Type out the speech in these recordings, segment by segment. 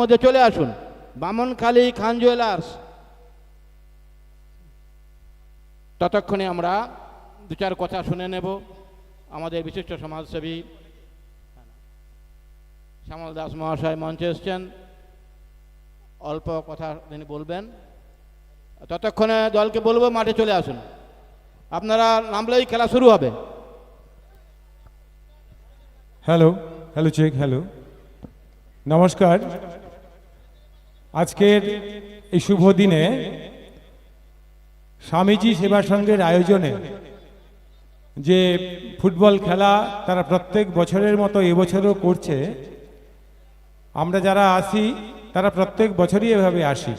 মধ্যে চলে আসুন। বামনখালী খান জুয়েলার্স। ততক্ষণে আমরা দু চার কথা শুনে নেব। আমাদের বিশিষ্ট সমাজসেবী শ্যামল দাস মহাশয় মঞ্চে এসছেন। অল্প কথা তিনি বলবেন। ততক্ষণে দলকে বলব, মাঠে চলে আসুন। আপনারা নামলেই খেলা শুরু হবে। Hello hello, check, hello. নমস্কার। আজকের এই শুভ দিনে স্বামীজি সেবা সংঘের আয়োজনে যে ফুটবল খেলা তারা প্রত্যেক বছরের মতো এবছরও করছে, আমরা যারা আসি, তারা প্রত্যেক বছরই এভাবে আসি,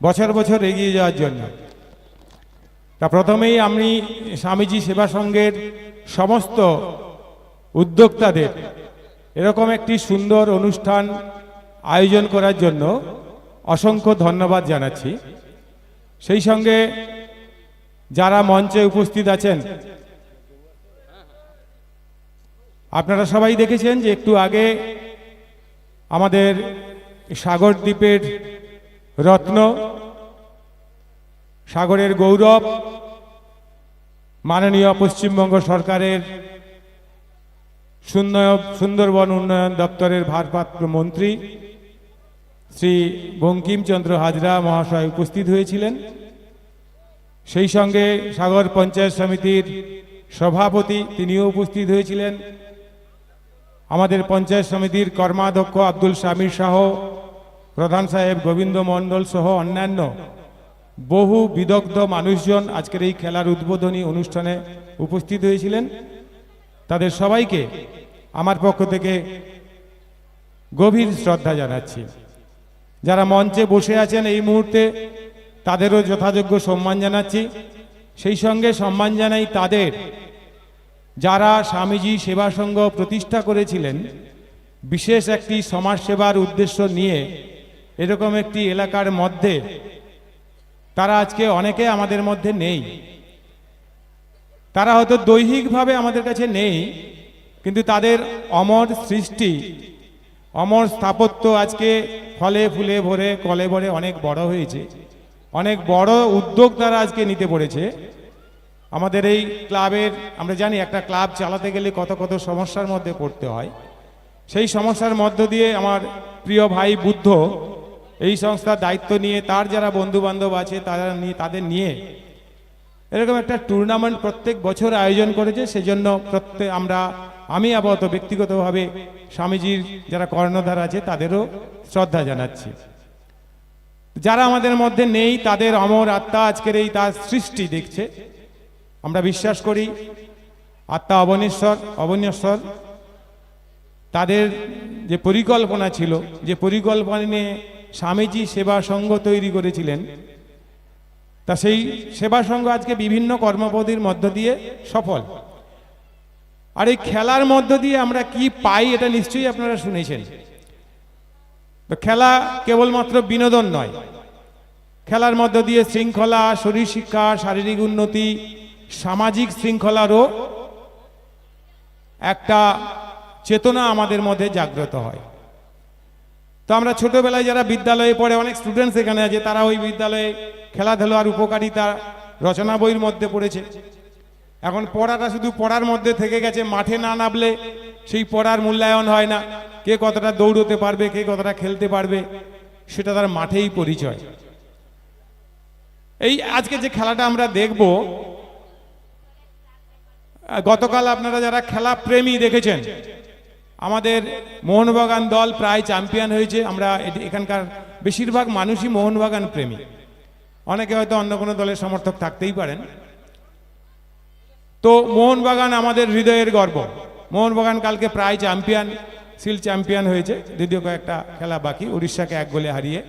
বছর বছর এগিয়ে যাওয়ার জন্য। তা প্রথমেই আমি স্বামীজি সেবা সংঘের সমস্ত উদ্যোক্তাদের, এরকম একটি সুন্দর অনুষ্ঠান আয়োজন করার জন্য অসংখ্য ধন্যবাদ জানাচ্ছি। সেই সঙ্গে যারা মঞ্চে উপস্থিত আছেন, আপনারা সবাই দেখেছেন যে একটু আগে আমাদের সাগর দ্বীপের রত্ন, সাগরের গৌরব, মাননীয় পশ্চিমবঙ্গ সরকারের সুন্নয়, সুন্দরবন উন্নয়ন দপ্তরের ভারপ্রাপ্ত মন্ত্রী শ্রী বঙ্কিমচন্দ্র হাজরা মহাশয় উপস্থিত হয়েছিলেন। সেই সঙ্গে সাগর পঞ্চায়েত সমিতির সভাপতি তিনিও উপস্থিত হয়েছিলেন। আমাদের পঞ্চায়েত সমিতির কর্মাধ্যক্ষ আব্দুল শামীর শাহ, প্রধান সাহেব গোবিন্দ মণ্ডল সহ অন্যান্য বহু বিদগ্ধ মানুষজন আজকের এই খেলার উদ্বোধনী অনুষ্ঠানে উপস্থিত হয়েছিলেন। তাদের সবাইকে আমার পক্ষ থেকে গভীর শ্রদ্ধা জানাচ্ছি। যারা মঞ্চে বসে আছেন এই মুহূর্তে, তাদেরও যথাযোগ্য সম্মান জানাচ্ছি। সেই সঙ্গে সম্মান জানাই তাদের। যারা স্বামীজি সেবা সংঘ প্রতিষ্ঠা করেছিলেন, বিশেষ একটি সমাজ সেবার উদ্দেশ্য নিয়ে এরকম একটি এলাকার মধ্যে, তারা আজকে অনেকে আমাদের মধ্যে নেই। তারা হয়তো দৈহিকভাবে আমাদের কাছে নেই, কিন্তু তাদের অমর সৃষ্টি অমর স্থাপত্য আজকে ফলে ফুলে ভরে, কলে ভরে অনেক বড় হয়েছে। অনেক বড় উদ্যোগ তারা আজকে নিতে পড়েছে। আমাদের এই ক্লাবের, আমরা জানি একটা ক্লাব চালাতে গেলে কত কত সমস্যার মধ্যে পড়তে হয়। সেই সমস্যার মধ্য দিয়ে আমার প্রিয় ভাই বুদ্ধ এই সংস্থার দায়িত্ব নিয়ে, তার যারা বন্ধু বান্ধব আছে, তারা নিয়ে, তাদের নিয়ে এরকম একটা টুর্নামেন্ট প্রত্যেক বছর আয়োজন করেছে। সেজন্য প্রত্যেক আমরা আমি আপাতত ব্যক্তিগতভাবে স্বামীজির যারা কর্ণধার আছে, তাদেরও শ্রদ্ধা জানাচ্ছি। যারা আমাদের মধ্যে নেই, তাদের অমর আত্মা আজকের এই তার সৃষ্টি দেখছে। আমরা বিশ্বাস করি, আত্মা অবনেশ্বর অবনেশ্বর, তাদের যে পরিকল্পনা ছিল, যে পরিকল্পনা নিয়ে স্বামীজি সেবা সংঘ তৈরি করেছিলেন, তা সেই সেবা সংঘ আজকে বিভিন্ন কর্মপদির মধ্য দিয়ে সফল। আর এই খেলার মধ্য দিয়ে আমরা কি পাই এটা নিশ্চয়ই আপনারা শুনেছেন। তো খেলা কেবলমাত্র বিনোদন নয়। খেলার মধ্য দিয়ে শৃঙ্খলা, শরীর শিক্ষা, শারীরিক উন্নতি, সামাজিক শৃঙ্খলারও একটা চেতনা আমাদের মধ্যে জাগ্রত হয়। তো আমরা ছোটবেলায় যারা বিদ্যালয়ে পড়ে, অনেক স্টুডেন্টস এখানে আছে, তারা ওই বিদ্যালয়ে খেলাধুলার উপকারিতা রচনা বইয়ের মধ্যে পড়েছে। এখন পড়াটা শুধু পড়ার মধ্যে থেকে গেছে, মাঠে না নামলে সেই পড়ার মূল্যায়ন হয় না। কে কতটা দৌড়তে পারবে, কে কতটা খেলতে পারবে, সেটা তার মাঠেই পরিচয়। এই আজকে যে খেলাটা আমরা দেখব, গতকাল আপনারা যারা খেলা প্রেমী দেখেছেন, আমাদের মোহনবাগান দল প্রায় চ্যাম্পিয়ন হয়েছে। আমরা এখানকার বেশিরভাগ মানুষই মোহনবাগান প্রেমী। অনেকে হয়তো অন্য কোনো দলের সমর্থক থাকতেই পারেন। তো মোহনবাগান আমাদের হৃদয়ের গর্ব। মোহনবাগান কালকে প্রায় চ্যাম্পিয়ন, সিল চ্যাম্পিয়ন হয়েছে। দ্বিতীয় কয়েকটা খেলা বাকি, উড়িষ্যাকে এক গোলে হারিয়ে।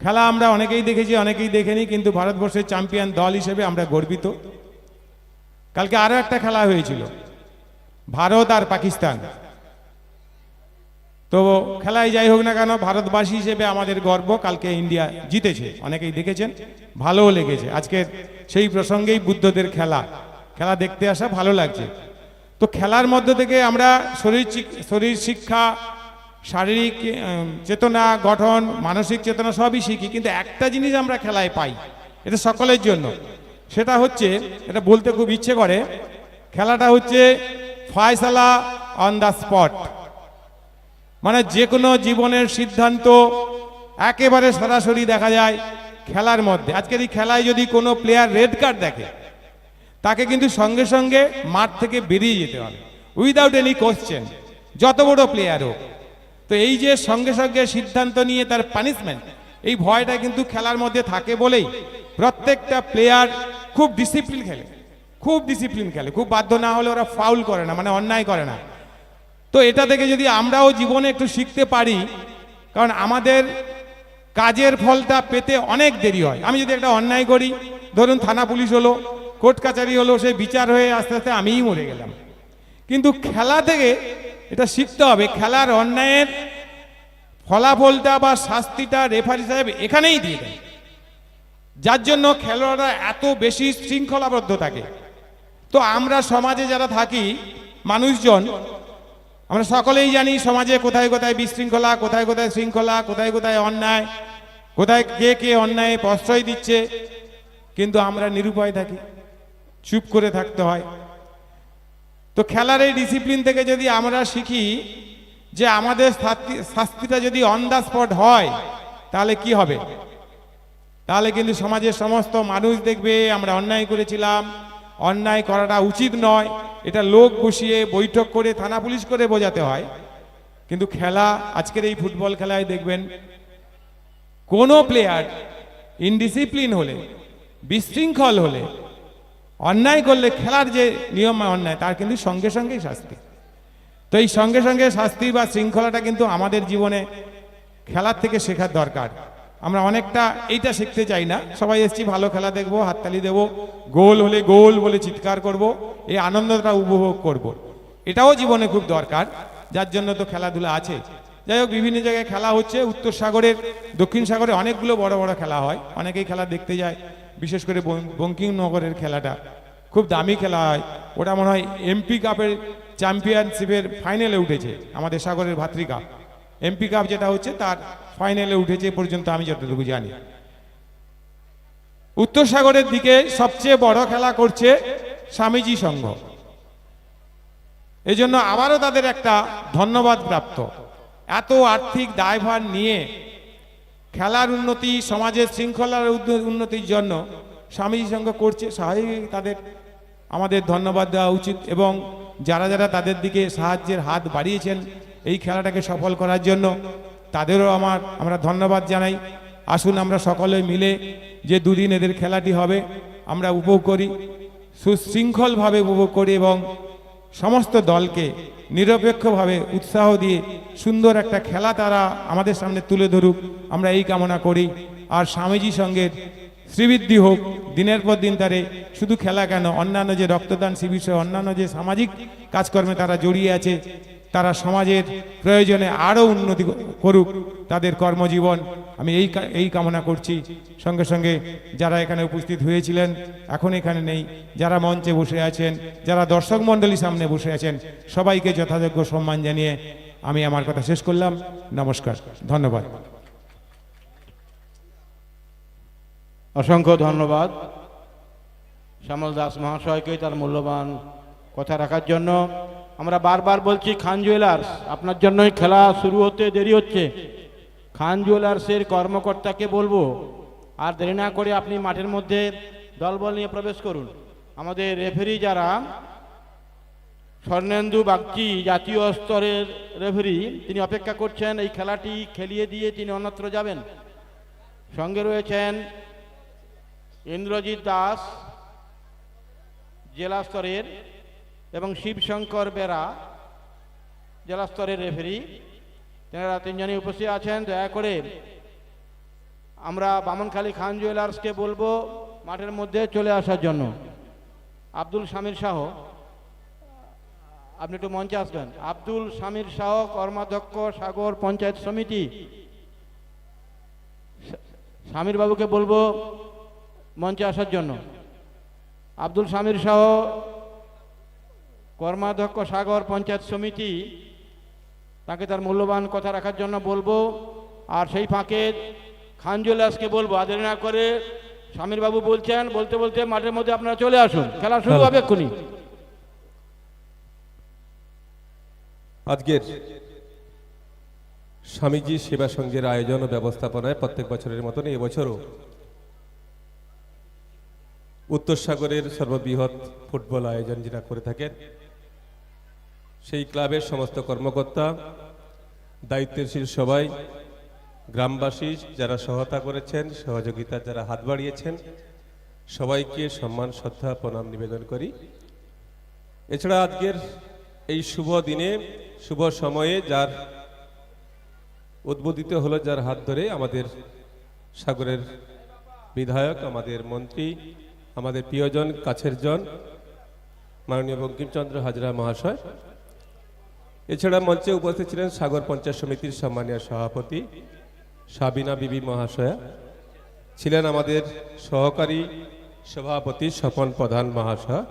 খেলা আমরা অনেকেই দেখেছি, অনেকেই দেখেনি, কিন্তু ভারতবর্ষের চ্যাম্পিয়ন দল হিসেবে আমরা গর্বিত। কালকে আরও একটা খেলা হয়েছিল, ভারত আর পাকিস্তান। তো খেলায় যাই হোক না কেন, ভারতবাসী হিসেবে আমাদের গর্ব কালকে ইন্ডিয়া জিতেছে। অনেকেই দেখেছেন, ভালোও লেগেছে। আজকে সেই প্রসঙ্গেই বুদ্ধদের খেলা। খেলা দেখতে আসা ভালো লাগছে। তো খেলার মধ্য থেকে আমরা শরীর শরীর শিক্ষা, শারীরিক চেতনা, গঠন, মানসিক চেতনা সবই শিখি, কিন্তু একটা জিনিস আমরা খেলায় পাই, এটা সকলের জন্য। সেটা হচ্ছে, এটা বলতে খুব ইচ্ছে করে, খেলাটা হচ্ছে ফয়সালা অন দ্য স্পট মানে যে কোনো জীবনের সিদ্ধান্ত একেবারে সরাসরি দেখা যায় খেলার মধ্যে। আজকের এই খেলায় যদি কোনো প্লেয়ার রেড কার্ড দেখে, তাকে কিন্তু সঙ্গে সঙ্গে মাঠ থেকে বেরিয়ে যেতে হবে। উইদাউট এনি কোশ্চেন যত বড় প্লেয়ার হোক। তো এই যে সঙ্গে সঙ্গে সিদ্ধান্ত নিয়ে তার পানিশমেন্ট এই ভয়টা কিন্তু খেলার মধ্যে থাকে বলেই প্রত্যেকটা প্লেয়ার খুব ডিসিপ্লিন খেলে। খুব ডিসিপ্লিন খেলে। খুব বাধ্য না হলে ওরা ফাউল করে না মানে অন্যায় করে না। তো এটা থেকে যদি আমরাও জীবনে একটু শিখতে পারি, কারণ আমাদের কাজের ফলটা পেতে অনেক দেরি হয়। আমি যদি একটা অন্যায় করি, ধরুন থানা পুলিশ হলো, কোর্ট কাচারি হলো, সে বিচার হয়ে আস্তে আস্তে আমিই মরে গেলাম। কিন্তু খেলা থেকে এটা শিখতে হবে, খেলার অন্যায়ের ফলাফলটা বা শাস্তিটা রেফারি সাহেব এখানেই দিয়ে দেয় যার জন্য খেলোয়াড়রা এত বেশি শৃঙ্খলাবদ্ধ থাকে। তো আমরা সমাজে যারা থাকি, মানুষজন আমরা সকলেই জানি সমাজে কোথায় কোথায় বিশৃঙ্খলা, কোথায় কোথায় শৃঙ্খলা, কোথায় কোথায় অন্যায়, কোথায় কে কে অন্যায় প্রশ্রয় দিচ্ছে, কিন্তু আমরা নিরুপায় থাকি, চুপ করে থাকতে হয়। তো খেলার এই ডিসিপ্লিন থেকে যদি আমরা শিখি যে আমাদের শাস্তিটা যদি অন দ্য স্পট হয়, তাহলে কি হবে? তাহলে কিন্তু সমাজের সমস্ত মানুষ দেখবে, আমরা অন্যায় করেছিলাম অন্যায় করাটা উচিত নয়। এটা লোক বসিয়ে বৈঠক করে থানা পুলিশ করে বোঝাতে হয়। কিন্তু খেলা, আজকের এই ফুটবল খেলায় দেখবেন, কোনো প্লেয়ার ইনডিসিপ্লিন হলে, বিশৃঙ্খল হলে, অন্যায় করলে খেলার যে নিয়ম অন্যায়, তার কিন্তু সঙ্গে সঙ্গেই শাস্তি। তো এই সঙ্গে সঙ্গে শাস্তি বা শৃঙ্খলাটা কিন্তু আমাদের জীবনে খেলার থেকে শেখার দরকার। আমরা অনেকটা এইটা শিখতে চাই না। সবাই এসছি, ভালো খেলা দেখব, হাততালি দেবো, গোল হলে গোল বলে চিৎকার করব, এই আনন্দটা উপভোগ করব। এটাও জীবনে খুব দরকার, যার জন্য তো খেলাধুলা আছে। যাই হোক, বিভিন্ন জায়গায় খেলা হচ্ছে, উত্তর সাগরের, দক্ষিণ সাগরে অনেকগুলো বড় বড় খেলা হয়। অনেকেই খেলা দেখতে যায়, বিশেষ করে বঙ্কিমনগরের খেলাটা। খুব দামি খেলা হয়। ওটা মনে হয় এমপি কাপের চ্যাম্পিয়নশিপের ফাইনালে উঠেছে, আমাদের সাগরের ভাতৃ কাপ। এমপি কাপ যেটা হচ্ছে তার ফাইনালে উঠেছে পর্যন্ত আমি যতটুকু জানি। উত্তর সাগরের দিকে সবচেয়ে বড় খেলা করছে স্বামীজি সংঘ। এজন্য আবারও তাদের একটা ধন্যবাদ প্রাপ্ত। এত আর্থিক দায়ভার নিয়ে খেলার উন্নতি, সমাজের শৃঙ্খলার উন্নতির জন্য স্বামীজি সংঘ করছে স্বাভাবিক তাদের, আমাদের ধন্যবাদ দেওয়া উচিত এবং যারা যারা তাদের দিকে সাহায্যের হাত বাড়িয়েছেন এই খেলাটাকে সফল করার জন্য তাদেরও আমার, আমরা ধন্যবাদ জানাই। আসুন আমরা সকলে মিলে যে দুদিন এদের খেলাটি হবে, আমরা উপভোগ করি, সুশৃঙ্খলভাবে উপভোগ করি এবং সমস্ত দলকে নিরপেক্ষভাবে উৎসাহ দিয়ে সুন্দর একটা খেলা তারা আমাদের সামনে তুলে ধরুক, আমরা এই কামনা করি। আর স্বামীজি সঙ্গে শ্রীবৃদ্ধি হোক, দিনের পর দিন তারে শুধু খেলা কেন, অন্যান্য যে রক্তদান শিবির অন্যান্য যে সামাজিক কাজকর্মে তারা জড়িয়ে আছে তারা সমাজের প্রয়োজনে আরও উন্নতি করুক, তাদের কর্মজীবন। আমি এই এই কামনা করছি। সঙ্গে সঙ্গে যারা এখানে উপস্থিত হয়েছিলেন, এখন এখানে নেই। যারা মঞ্চে বসে আছেন, যারা দর্শক মণ্ডলী সামনে বসে আছেন, সবাইকে যথাযোগ্য সম্মান জানিয়ে আমি আমার কথা শেষ করলাম। নমস্কার। ধন্যবাদ। অসংখ্য ধন্যবাদ। শ্যামল দাস মহাশয়কে তার মূল্যবান কথা রাখার জন্য। আমরা বারবার বলছি, খান জুয়েলার্স, আপনার জন্যই খেলা শুরু হতে দেরি হচ্ছে। খান জুয়েলার্সের কর্মকর্তাকে বলব, আর দেরি না করে আপনি মাঠের মধ্যে দলবল নিয়ে প্রবেশ করুন। আমাদের রেফারি যারা, স্বর্ণেন্দু বাগচি, জাতীয় স্তরের রেফারি, তিনি অপেক্ষা করছেন, এই খেলাটি খেলিয়ে দিয়ে তিনি অন্যত্র যাবেন। সঙ্গে রয়েছেন ইন্দ্রজিৎ দাস, জেলা স্তরের এবং শিবশঙ্কর বেরা জেলা স্তরের রেফারি তেনারা তিনজনই উপস্থিত আছেন, দয়া করে আমরা বামনখালী খান জুয়েলার্সকে বলব মাঠের মধ্যে চলে আসার জন্য। আব্দুল শামির শাহ, আপনি একটু মঞ্চে আসবেন। আব্দুল শামির শাহ, কর্মাধ্যক্ষ, সাগর পঞ্চায়েত সমিতি। স্বামীর বাবুকে বলব মঞ্চে আসার জন্য। আব্দুল শামির শাহ কর্মাধ্যক্ষ সাগর পঞ্চায়েত সমিতি, তাকে তার মূল্যবান কথা রাখার জন্য বলব। আর সেই ফাঁকে খান জুয়েলার্সকে বলব, আদের না করে স্বামীর বাবু বলছেন, বলতে বলতে মাঠের মধ্যে আপনারা চলে আসুন। খেলা শুরু হবে এক্ষুনি। আজকের স্বামীজি সেবা সংঘের আয়োজন ও ব্যবস্থাপনায় প্রত্যেক বছরের মতন এবছরও উত্তর সাগরের সর্ববৃহৎ ফুটবল আয়োজন যেটা করে থাকেন সেই ক্লাবের সমস্ত কর্মকর্তা দায়িত্বশীল সবাই, গ্রামবাসী যারা সহায়তা করেছেন, সহযোগিতা যারা হাত বাড়িয়েছেন, সবাইকে সম্মান, শ্রদ্ধা, প্রণাম, নিবেদন করি। এছাড়া আজকের এই শুভ দিনে, শুভ সময়ে যার উদ্বোধিত হলো যার হাত ধরে আমাদের সাগরের বিধায়ক, আমাদের মন্ত্রী, আমাদের প্রিয়জন, কাছের জন, মাননীয় বঙ্কিমচন্দ্র হাজরা মহাশয়। এছাড়া মঞ্চে উপস্থিত ছিলেন সাগর পঞ্চায়েত সমিতির সম্মানীয় সভাপতি সাবিনা বিবি মহাশয়া। ছিলেন আমাদের সহকারী সভাপতি স্বপন প্রধান মহাশয়।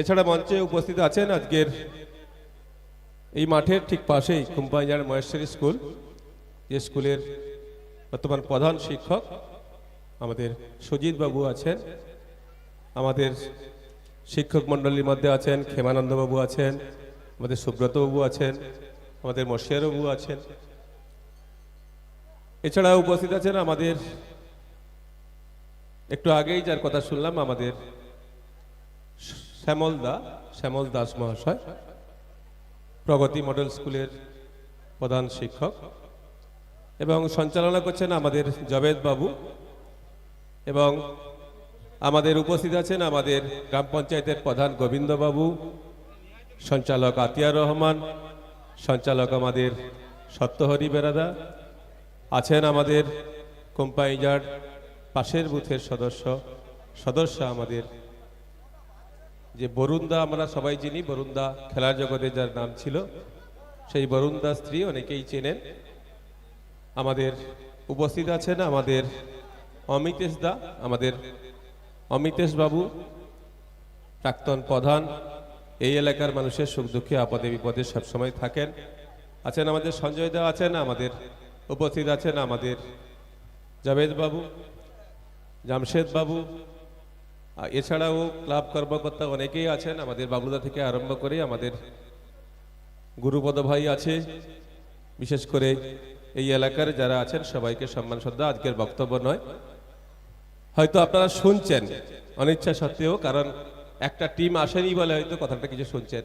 এছাড়া মঞ্চে উপস্থিত আছেন আজকের এই মাঠের ঠিক পাশেই কোম্পানিজার মহেশ্বরী স্কুল, যে স্কুলের বর্তমান প্রধান শিক্ষক আমাদের সুজিত বাবু আছেন, আমাদের শিক্ষক মণ্ডলীর মধ্যে আছেন ক্ষেমানন্দ বাবু আছেন আমাদের সুব্রত বাবু আছেন, আমাদের মশিয়ার বাবু আছেন। এছাড়া উপস্থিত আছেন আমাদের, একটু আগেই যার কথা শুনলাম, আমাদের শ্যামল দা, শ্যামল দাস মহাশয়, প্রগতি মডেল স্কুলের প্রধান শিক্ষক। এবং সঞ্চালনা করছেন আমাদের জবেদ বাবু। এবং আমাদের উপস্থিত আছেন আমাদের গ্রাম পঞ্চায়েতের প্রধান গোবিন্দবাবু সঞ্চালক আতিয়ার রহমান, সঞ্চালক আমাদের সত্যহরি বেরাদা, আছেন আমাদের কোম্পানিজার পাশের বুথের সদস্য সদস্য আমাদের যে বরুণদা, আমরা সবাই চিনি, বরুণদা খেলার জগতে যার নাম ছিল, সেই বরুণদা স্ত্রী অনেকেই চেনেন। আমাদের উপস্থিত আছেন আমাদের অমিতেশ দা, আমাদের অমিতেশ বাবু, প্রাক্তন প্রধান এই এলাকার মানুষের সুখ দুঃখে, আপদে, বিপদে সবসময় থাকেন। আছেন আমাদের সঞ্জয় দা, আছেন আমাদের উপস্থিত আছেন আমাদের জাভেদ বাবু, জামশেদ বাবু। এছাড়াও ক্লাব কর্মকর্তা অনেকেই আছেন। আমাদের বাবুদা থেকে আরম্ভ করে আমাদের গুরুপদ ভাই আছে। বিশেষ করে এই এলাকার যারা আছেন, সবাইকে সম্মান, শ্রদ্ধা। আজকের বক্তব্য নয়। হয়তো আপনারা শুনছেন অনিচ্ছা সত্ত্বেও, কারণ একটা টিম আসেনি বলে হয়তো কথাটা কিছু শুনছেন।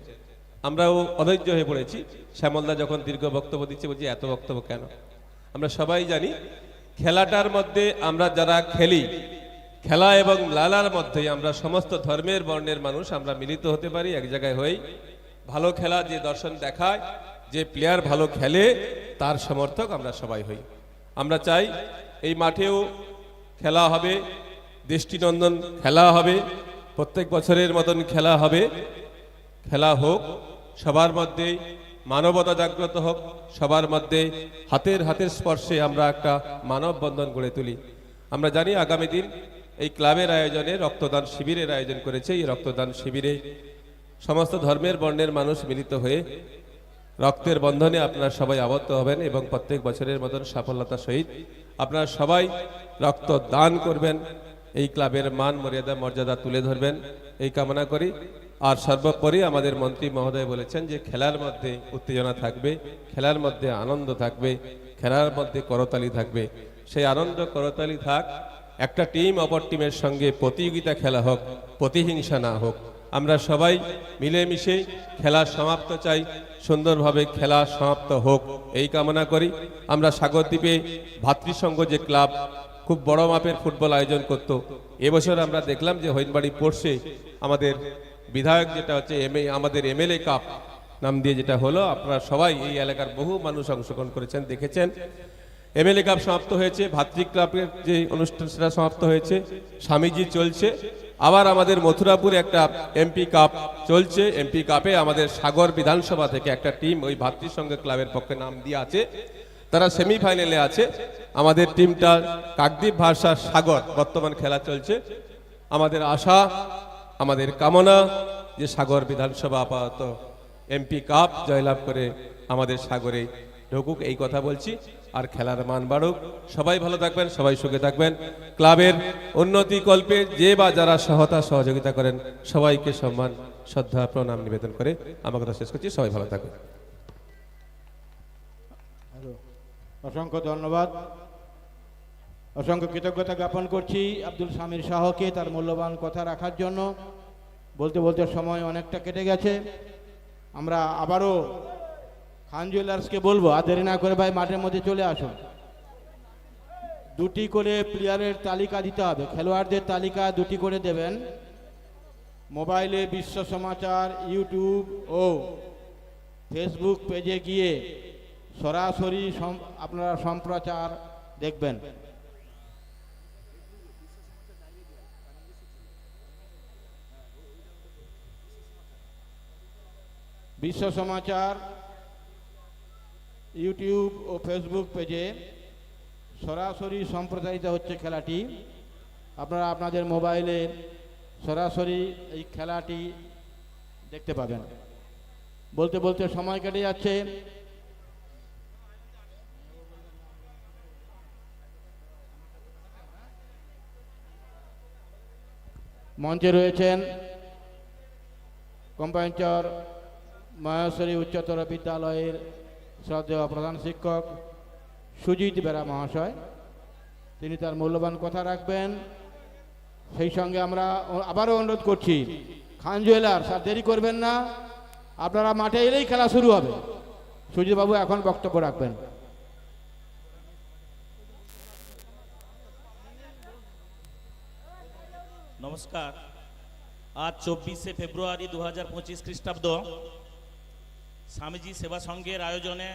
আমরাও অধৈর্য হয়ে পড়েছি। শ্যামলদা যখন দীর্ঘ বক্তব্য দিচ্ছে, বলছি, এত বক্তব্য কেন? আমরা সবাই জানি, খেলাটার মধ্যে আমরা যারা খেলি, খেলা এবং লালার মধ্যে আমরা সমস্ত ধর্মের বর্ণের মানুষ, আমরা মিলিত হতে পারি, এক জায়গায় হই। ভালো খেলা যে দর্শন দেখায়, যে প্লেয়ার ভালো খেলে, তার সমর্থক আমরা সবাই হই। আমরা চাই, এই মাঠেও খেলা হবে, দৃষ্টিনন্দন খেলা হবে প্রত্যেক বছরের মতন খেলা হবে। খেলা হোক, সবার মধ্যে মানবতা জাগ্রত হোক, সবার মধ্যে হাতের হাতের স্পর্শে আমরা একটা মানববন্ধন গড়ে তুলি। আমরা জানি আগামী দিন এই ক্লাবের আয়োজনে রক্তদান শিবিরের আয়োজন করেছে। এই রক্তদান শিবিরে সমস্ত ধর্মের বর্ণের মানুষ মিলিত হয়ে রক্তের বন্ধনে আপনারা সবাই আবদ্ধ হবেন এবং প্রত্যেক বছরের মতন সাফল্যতা সহিত আপনারা সবাই রক্ত দান করবেন। এই ক্লাবের মান, মর্যাদা মর্যাদা তুলে ধরবেন। এই কামনা করি। আর সর্বোপরি আমাদের মন্ত্রী মহোদয় বলেছেন যে, খেলার মধ্যে উত্তেজনা থাকবে, খেলার মধ্যে আনন্দ থাকবে, খেলার মধ্যে করতালি থাকবে। সেই আনন্দ, করতালি থাক, একটা টিম অপর টিমের সঙ্গে প্রতিযোগিতা খেলা হোক, প্রতিহিংসা না হোক। আমরা সবাই মিলেমিশে খেলা সমাপ্ত চাই, সুন্দরভাবে খেলা সমাপ্ত হোক, এই কামনা করি। আমরা সাগরদ্বীপে ভাতৃসংঘ যে ক্লাব খুব বড় মাপের ফুটবল আয়োজন করত। এবছর আমরা দেখলাম যে হইনবাড়ি পড়ছে আমাদের বিধায়ক যেটা হচ্ছে এম আমাদের এমএলএ কাপ নাম দিয়ে যেটা হলো, আপনারা সবাই এই এলাকার বহু মানুষ অংশগ্রহণ করেছেন, দেখেছেন। এমএলএ কাপ সমাপ্ত হয়েছে, ভাতৃ ক্লাবের যে অনুষ্ঠান সেটা সমাপ্ত হয়েছে, স্বামীজি চলছে। আবার আমাদের মথুরাপুরে একটা এমপি কাপ চলছে, এমপি কাপে আমাদের সাগর বিধানসভা থেকে একটা টিম ওই ভাতৃসংঘ ক্লাবের পক্ষে নাম দিয়ে আছে। তারা সেমিফাইনালে আছে। আমাদের টিমটা কাকদ্বীপ ভাষা সাগর বর্তমান খেলা চলছে। আমাদের আশা, আমাদের কামনা যে সাগর বিধানসভা আপাতত এমপি কাপ জয়লাভ করে আমাদের সাগরে ঢুকুক, এই কথা বলছি। আর খেলার মান বাড়ুক। সবাই ভালো থাকবেন, সবাই সুখে থাকবেন। ক্লাবের উন্নতি কল্পে যে বা যারা সহতা সহযোগিতা করেন, সবাইকে সম্মান, শ্রদ্ধা, প্রণাম নিবেদন করে আমার কথা শেষ করছি। সবাই ভালো থাকবেন। অসংখ্য ধন্যবাদ। অসংখ্য কৃতজ্ঞতা জ্ঞাপন করছি আব্দুল সামির শাহকে তার মূল্যবান কথা রাখার জন্য। বলতে বলতে সময় অনেকটা কেটে গেছে। আমরা আবারও খান জুয়েলার্সকে বলব, আর দেরি না করে ভাই মাঠের মধ্যে চলে আসুন। দুটি করে প্লেয়ারের তালিকা দিতে হবে, খেলোয়াড়দের তালিকা দুটি করে দেবেন। মোবাইলে বিশ্ব সমাচার, ইউটিউব ও ফেসবুক পেজে গিয়ে সরাসরি আপনারা সম্প্রচার দেখবেন। বিশ্ব সমাচার ইউটিউব ও ফেসবুক পেজে সরাসরি সম্প্রচারিত হচ্ছে খেলাটি। আপনারা আপনাদের মোবাইলে সরাসরি এই খেলাটি দেখতে পাবেন। বলতে বলতে সময় কেটে যাচ্ছে। মঞ্চে রয়েছেন কোম্পানিচর মহেশ্বরী উচ্চতর বিদ্যালয়ের শ্রদ্ধেয় প্রধান শিক্ষক সুজিত বেরা মহাশয়। তিনি তার মূল্যবান কথা রাখবেন। সেই সঙ্গে আমরা আবারও অনুরোধ করছি, খান জুয়েলার্স আর দেরি করবেন না। আপনারা মাঠে এলেই খেলা শুরু হবে। সুজিতবাবু এখন বক্তব্য রাখবেন। নমস্কার। আজ চব্বিশে ফেব্রুয়ারি দু হাজার পঁচিশ খ্রিস্টাব্দ। স্বামীজি সেবা সংঘের আয়োজনে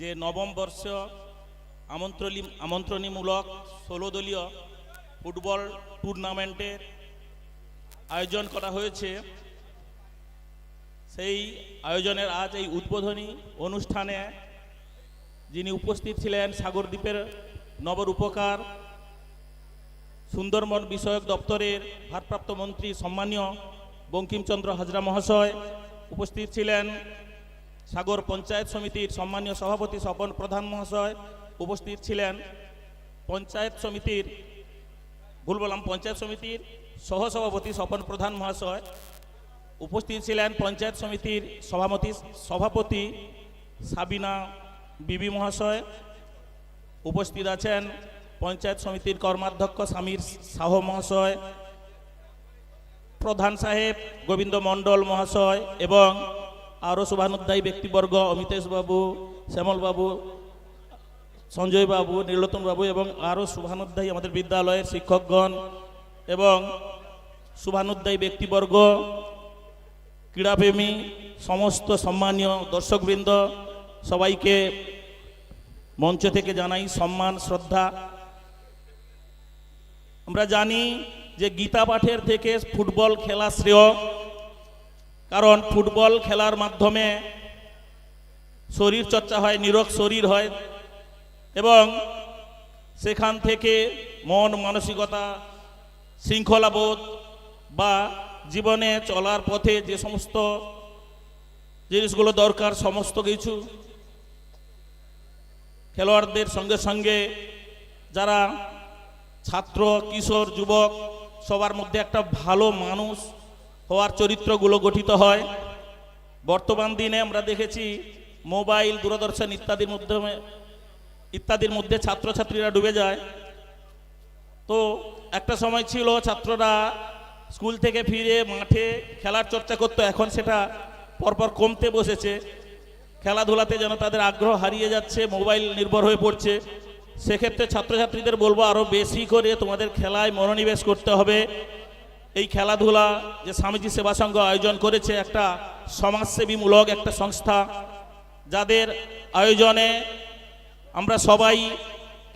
যে নবম বর্ষ আমন্ত্রণী আমন্ত্রণীমূলক ষোলো দলীয় ফুটবল টুর্নামেন্টের আয়োজন করা হয়েছে। সেই আয়োজনের আজ এই উদ্বোধনী অনুষ্ঠানে যিনি উপস্থিত ছিলেন সাগরদ্বীপের নবরূপকার সুন্দরবন বিষয়ক দপ্তরের ভারপ্রাপ্ত মন্ত্রী সম্মানীয় বঙ্কিমচন্দ্র হাজরা মহাশয় উপস্থিত ছিলেন। সাগর পঞ্চায়েত সমিতির সম্মানীয় সভাপতি স্বপন প্রধান মহাশয় উপস্থিত ছিলেন। পঞ্চায়েত সমিতির ভুল বললাম পঞ্চায়েত সমিতির সহসভাপতি স্বপন প্রধান মহাশয় উপস্থিত ছিলেন। পঞ্চায়েত সমিতির সভাপতি সভাপতি সাবিনা বিবি মহাশয় উপস্থিত আছেন। পঞ্চায়েত সমিতির কর্মাধ্যক্ষ স্বামীর শাহ মহাশয়, প্রধান সাহেব গোবিন্দ মণ্ডল মহাশয় এবং আরও শুভানুধ্যায়ী ব্যক্তিবর্গ অমিতেশ বাবু, শ্যামল বাবু, সঞ্জয় বাবু নীলতন বাবু এবং আরও শুভানুধ্যায়ী আমাদের বিদ্যালয়ের শিক্ষকগণ এবং শুভানুধ্যায়ী ব্যক্তিবর্গ, ক্রীড়াপ্রেমী, সমস্ত সম্মানীয় দর্শকবৃন্দ, সবাইকে মঞ্চ থেকে জানাই সম্মান, শ্রদ্ধা আমরা জানি যে গীতা পাঠের থেকে ফুটবল খেলা শ্রেয়। কারণ ফুটবল খেলার মাধ্যমে শরীর চর্চা হয়, নিরোগ শরীর হয় এবং সেখান থেকে মন মানসিকতা, শৃঙ্খলাবোধ বা জীবনে চলার পথে যে সমস্ত জিনিসগুলো দরকার, সমস্ত কিছু খেলোয়াড়দের সঙ্গে সঙ্গে যারা ছাত্র, কিশোর, যুবক, সবার মধ্যে একটা ভালো মানুষ হওয়ার চরিত্রগুলো গঠিত হয়। বর্তমান দিনে আমরা দেখেছি মোবাইল দূরদর্শন ইত্যাদির মাধ্যমে, ইত্যাদির মধ্যে ছাত্রছাত্রীরা ডুবে যায়। তো একটা সময় ছিল ছাত্ররা স্কুল থেকে ফিরে মাঠে খেলার চর্চা করতো, এখন সেটা পরপর কমতে বসেছে। খেলাধুলাতে যেন তাদের আগ্রহ হারিয়ে যাচ্ছে, মোবাইল নির্ভর হয়ে পড়ছে। সেক্ষেত্রে ছাত্রছাত্রীদের বলব আরও বেশি করে তোমাদের খেলায় মনোনিবেশ করতে হবে। এই খেলাধুলা যে স্বামীজি সেবা সংঘ আয়োজন করেছে একটা সমাজসেবীমূলক একটা সংস্থা, যাদের আয়োজনে আমরা সবাই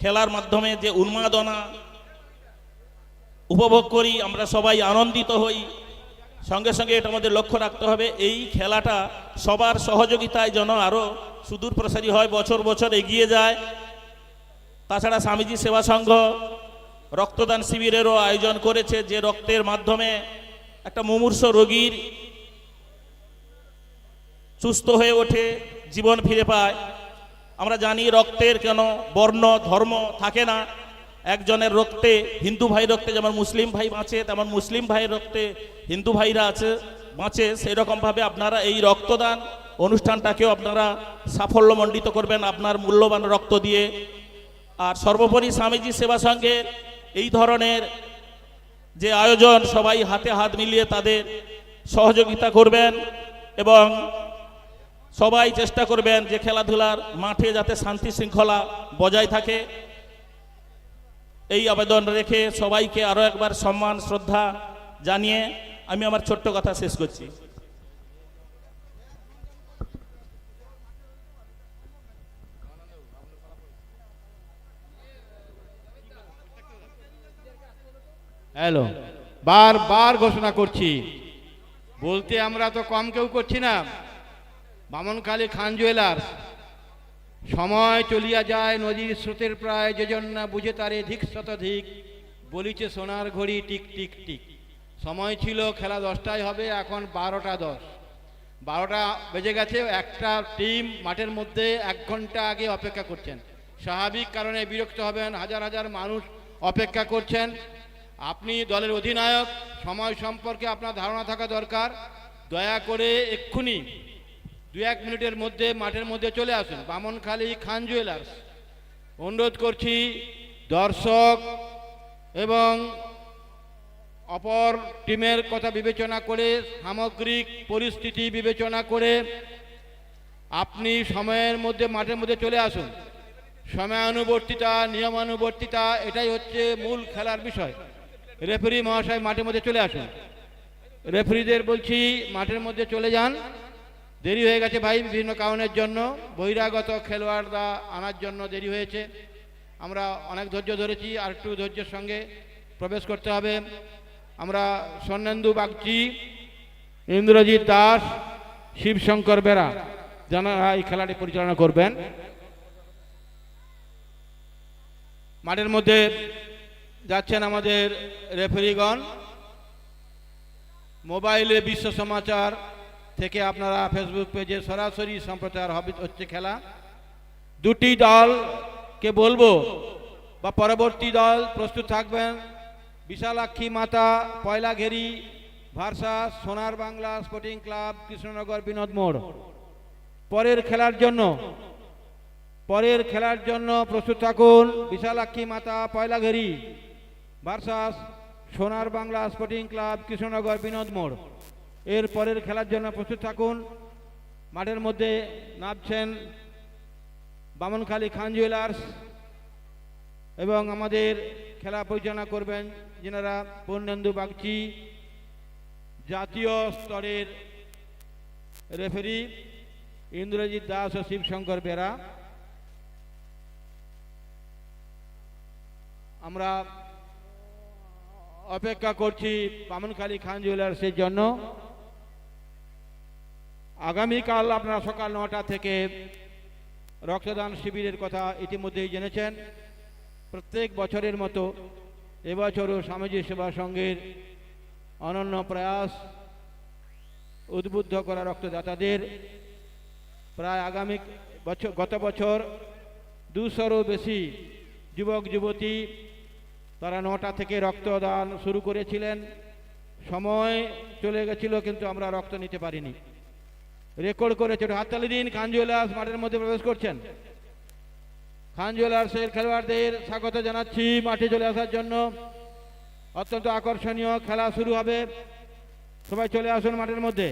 খেলার মাধ্যমে যে উন্মাদনা উপভোগ করি, আমরা সবাই আনন্দিত হই। সঙ্গে সঙ্গে এটা আমাদের লক্ষ্য রাখতে হবে, এই খেলাটা সবার সহযোগিতায় যেন আরও সুদূর প্রসারী হয়, বছর বছর এগিয়ে যায়। তাছাড়া স্বামীজি সেবা সংঘ, রক্তদান শিবিরেরও আয়োজন করেছে যে রক্তের মাধ্যমে একটা মুমূর্ষ রোগীর সুস্থ হয়ে ওঠে, জীবন ফিরে পায়। আমরা জানি রক্তের কেন বর্ণ, ধর্ম থাকে না। একজনের রক্তে হিন্দু ভাই রক্তে যেমন মুসলিম ভাই বাঁচে, তেমন মুসলিম ভাইয়ের রক্তে হিন্দু ভাইরা আছে, বাঁচে। সেই রকমভাবে আপনারা এই রক্তদান অনুষ্ঠানটাকেও আপনারা সাফল্যমণ্ডিত করবেন আপনার মূল্যবান রক্ত দিয়ে। আর সর্বোপরি স্বামীজি সেবা সঙ্গের এই ধরনের যে আয়োজন সবাই হাতে হাত মিলিয়ে তাদের সহযোগিতা করবেন এবং সবাই চেষ্টা করবেন যে খেলাধুলার মাঠে যাতে শান্তি শৃঙ্খলা বজায় থাকে। এই আবেদন রেখে সবাইকে আরও একবার সম্মান, শ্রদ্ধা জানিয়ে আমি আমার ছোট্ট কথা শেষ করছি। হ্যালো বারবার ঘোষণা করছি। বলতে আমরা তো কম কেউ করছি না। বামনকালী খান জুয়েলার্স, সময় চলিয়া যায় নদীর স্রোতের প্রায় যেজন না বুঝে তারে ধিক শতাধিক, বলিছে সোনার ঘড়ি টিক টিক টিক। সময় ছিল খেলা দশটায় হবে, এখন বারোটা দশ। বারোটা বেজে গেছে, একটা টিম মাঠের মধ্যে এক ঘণ্টা আগে অপেক্ষা করছেন। স্বাভাবিক কারণে বিরক্ত হবেন, হাজার হাজার মানুষ অপেক্ষা করছেন। আপনি দলের অধিনায়ক, সময় সম্পর্কে আপনার ধারণা থাকা দরকার। দয়া করে এক্ষুনি দু এক মিনিটের মধ্যে মাঠের মধ্যে চলে আসুন। বামনখালী খান জুয়েলার্স। অনুরোধ করছি দর্শক এবং অপর টিমের কথা বিবেচনা করে, সামগ্রিক পরিস্থিতি বিবেচনা করে আপনি সময়ের মধ্যে মাঠের মধ্যে চলে আসুন। সময়ানুবর্তিতা, নিয়মানুবর্তিতা, এটাই হচ্ছে মূল খেলার বিষয়। রেফারি মহাশয় মাঠের মধ্যে চলে আসুন। রেফারিদের বলছি, মাঠের মধ্যে চলে যান। দেরি হয়ে গেছে ভাই বিভিন্ন কারণের জন্য। বহিরাগত খেলোয়াড়রা আনার জন্য দেরি হয়েছে। আমরা অনেক ধৈর্য ধরেছি, আর একটু ধৈর্যের সঙ্গে প্রবেশ করতে হবে। আমরা স্বর্ণেন্দু বাগচি, ইন্দ্রজিৎ দাস, শিবশঙ্কর বেরা যারা এই খেলাটি পরিচালনা করবেন। মাঠের মধ্যে যাচ্ছেন আমাদের রেফারিগণ। মোবাইলে বিশ্ব সমাচার থেকে আপনারা ফেসবুক পেজে সরাসরি সম্প্রচার হবে হচ্ছে খেলা। দুটি দলকে বলব, বা পরবর্তী দল প্রস্তুত থাকবেন। বিশালাক্ষী মাতা, Poyla Gheri versus Sonar Bangla sporting club, Krishnanagar Binod Mor. পরের খেলার জন্য, পরের খেলার জন্য প্রস্তুত থাকুন। বিশালাক্ষী মাতা, Poyla Gheri. Versus Sonar Bangla sporting club, Krishnanagar Binod Mor. এর পরের খেলার জন্য প্রস্তুত থাকুন। মাঠের মধ্যে নামছেন বামনখালী খান জুয়েলার্স এবং আমাদের খেলা পরিচালনা করবেন যেনারা পূর্ণেন্দু বাগচি, জাতীয় স্তরের রেফারি ইন্দ্রজিৎ দাস ও শিবশঙ্কর বেরা। আমরা অপেক্ষা করছি বামনখালী খান জুয়েলার্সের জন্য। আগামীকাল আপনারা সকাল নটা থেকে রক্তদান শিবিরের কথা ইতিমধ্যেই জেনেছেন। প্রত্যেক বছরের মতো এবছরও স্বামীজি সেবা সংঘের অনন্য প্রয়াস উদ্বুদ্ধ করা রক্তদাতাদের। প্রায় আগামী বছর গত বছর দুশোরও বেশি যুবক, যুবতী তারা নটা থেকে রক্তদান শুরু করেছিলেন। সময় চলে গেছিল, কিন্তু আমরা রক্ত নিতে পারিনি। রেকর্ড করেছে হাততালি দিন খান জুয়েলার্স মাঠের মধ্যে প্রবেশ করছেন। খান জুয়েলার্সের খেলোয়াড়দের স্বাগত জানাচ্ছি মাঠে চলে আসার জন্য। অত্যন্ত আকর্ষণীয় খেলা শুরু হবে। সবাই চলে আসুন মাঠের মধ্যে।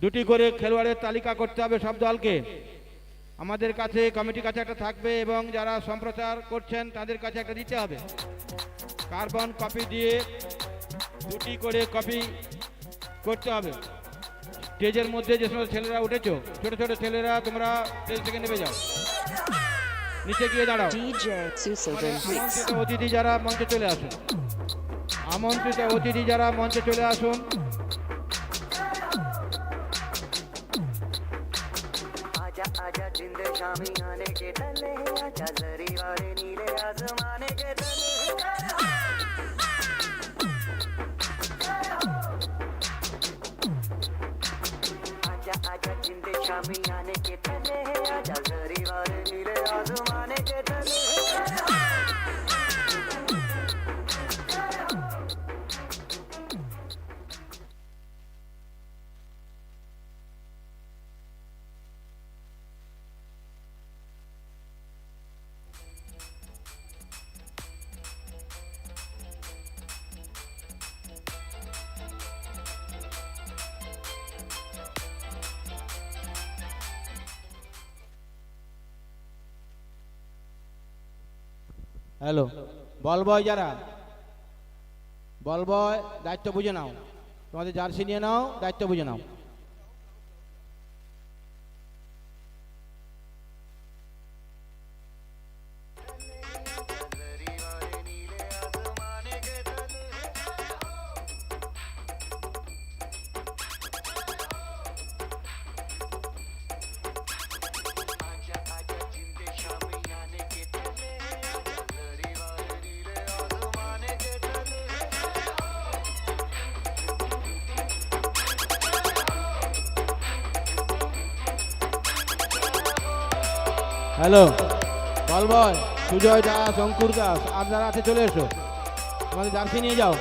দুটি করে খেলোয়াড়ের তালিকা করতে হবে সব দলকে। আমাদের কাছে কমিটির কাছে একটা থাকবে এবং যারা সম্প্রচার করছেন তাদের কাছে একটা দিতে হবে। কার্বন কপি দিয়ে দুটি করে কপি করতে হবে। স্টেজের মধ্যে যে সমস্ত ছেলেরা উঠেছো ছোট ছোট ছেলেরা তোমরা স্টেজ থেকে নেমে যাও। নিচে গিয়ে দাঁড়াও। অতিথি যারা মঞ্চে চলে আসুন। আমন্ত্রিত অতিথি যারা মঞ্চে চলে আসুন হ্যালো, বল বয় যারা। বল বয়, দায়িত্ব বুঝে নাও। তোমাদের জার্সি নিয়ে নাও, দায়িত্ব বুঝে নাও। Hello. Ball boy Sujoy Das, Ankur Das, আর যারা আছে চলে এসো। তোমাদের জার্সি নিয়ে যাও।